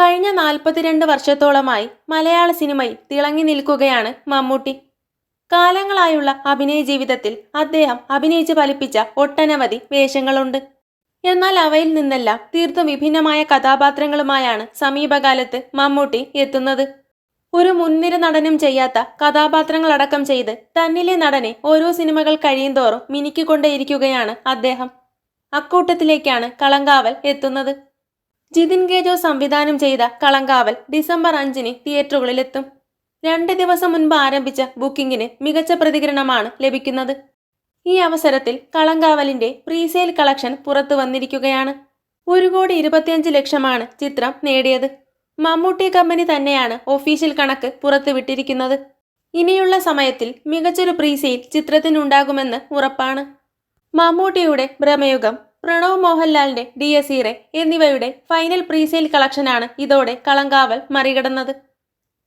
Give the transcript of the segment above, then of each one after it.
കഴിഞ്ഞ നാൽപ്പത്തിരണ്ട് വർഷത്തോളമായി മലയാള സിനിമയിൽ തിളങ്ങി നിൽക്കുകയാണ് മമ്മൂട്ടി. കാലങ്ങളായുള്ള അഭിനയ ജീവിതത്തിൽ അദ്ദേഹം അഭിനയിച്ച് ഫലിപ്പിച്ച ഒട്ടനവധി വേഷങ്ങളുണ്ട്. എന്നാൽ അവയിൽ നിന്നെല്ലാം തീർത്തും വിഭിന്നമായ കഥാപാത്രങ്ങളുമായാണ് സമീപകാലത്ത് മമ്മൂട്ടി എത്തുന്നത്. ഒരു മുൻനിര നടനും ചെയ്യാത്ത കഥാപാത്രങ്ങളടക്കം ചെയ്ത് തന്നിലെ നടനെ ഓരോ സിനിമകൾ കഴിയുന്തോറും മിനുക്കിക്കൊണ്ടേയിരിക്കുകയാണ് അദ്ദേഹം. അക്കൂട്ടത്തിലേക്കാണ് കളങ്കാവൽ എത്തുന്നത്. ജിതിൻ ഗേജോ സംവിധാനം ചെയ്ത കളങ്കാവൽ ഡിസംബർ അഞ്ചിന് തിയേറ്ററുകളിലെത്തും. രണ്ട് ദിവസം മുൻപ് ആരംഭിച്ച ബുക്കിംഗിന് മികച്ച പ്രതികരണമാണ് ലഭിക്കുന്നത്. ഈ അവസരത്തിൽ കളങ്കാവലിന്റെ പ്രീസെയിൽ കളക്ഷൻ പുറത്തു വന്നിരിക്കുകയാണ്. ഒരു കോടി ഇരുപത്തിയഞ്ച് ലക്ഷമാണ് ചിത്രം നേടിയത്. മമ്മൂട്ടി കമ്പനി തന്നെയാണ് ഒഫീഷ്യൽ കണക്ക് പുറത്തുവിട്ടിരിക്കുന്നത് ഇനിയുള്ള സമയത്തിൽ മികച്ചൊരു പ്രീസെയിൽ ചിത്രത്തിനുണ്ടാകുമെന്ന് ഉറപ്പാണ്. മമ്മൂട്ടിയുടെ ഭ്രമയുഗം പ്രണവ് മോഹൻലാലിന്റെ ഡി എസ് ഇറെ എന്നിവയുടെ ഫൈനൽ പ്രീസെയിൽ കളക്ഷനാണ് ഇതോടെ കളങ്കാവൽ മറികടന്നത്.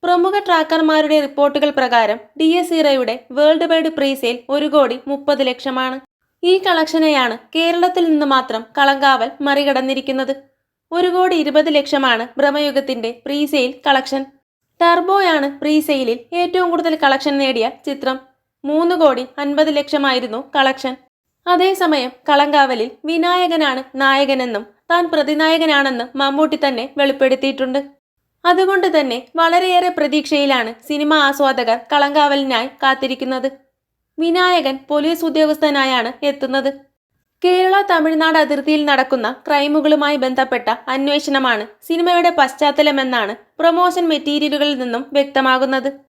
പ്രമുഖ ട്രാക്കർമാരുടെ റിപ്പോർട്ടുകൾ പ്രകാരം ഡി എസ് ഇറയുടെ വേൾഡ് വൈഡ് പ്രീസെയിൽ ഒരു കോടി മുപ്പത് ലക്ഷമാണ്. ഈ കളക്ഷനെയാണ് കേരളത്തിൽ നിന്ന് മാത്രം കളങ്കാവൽ മറികടന്നിരിക്കുന്നത്. ഒരു കോടി ഇരുപത് ലക്ഷമാണ് ഭ്രമയുഗത്തിന്റെ പ്രീസെയിൽ കളക്ഷൻ ടർബോയാണ് പ്രീസെയിലിൽ ഏറ്റവും കൂടുതൽ കളക്ഷൻ നേടിയ ചിത്രം. മൂന്ന് കോടി അൻപത് ലക്ഷമായിരുന്നു കളക്ഷൻ അതേസമയം കളങ്കാവലിൽ വിനായകനാണ് നായകനെന്നും താൻ പ്രതിനായകനാണെന്നും മമ്മൂട്ടി തന്നെ വെളിപ്പെടുത്തിയിട്ടുണ്ട്. അതുകൊണ്ട് തന്നെ വളരെയേറെ പ്രതീക്ഷയിലാണ് സിനിമ ആസ്വാദകർ കളങ്കാവലിനായി കാത്തിരിക്കുന്നത്. വിനായകൻ പോലീസ് ഉദ്യോഗസ്ഥനായാണ് എത്തുന്നത്. കേരള തമിഴ്നാട് അതിർത്തിയിൽ നടക്കുന്ന ക്രൈമുകളുമായി ബന്ധപ്പെട്ട അന്വേഷണമാണ് സിനിമയുടെ പശ്ചാത്തലമെന്നാണ് പ്രൊമോഷൻ മെറ്റീരിയലുകളിൽ നിന്നും വ്യക്തമാകുന്നത്.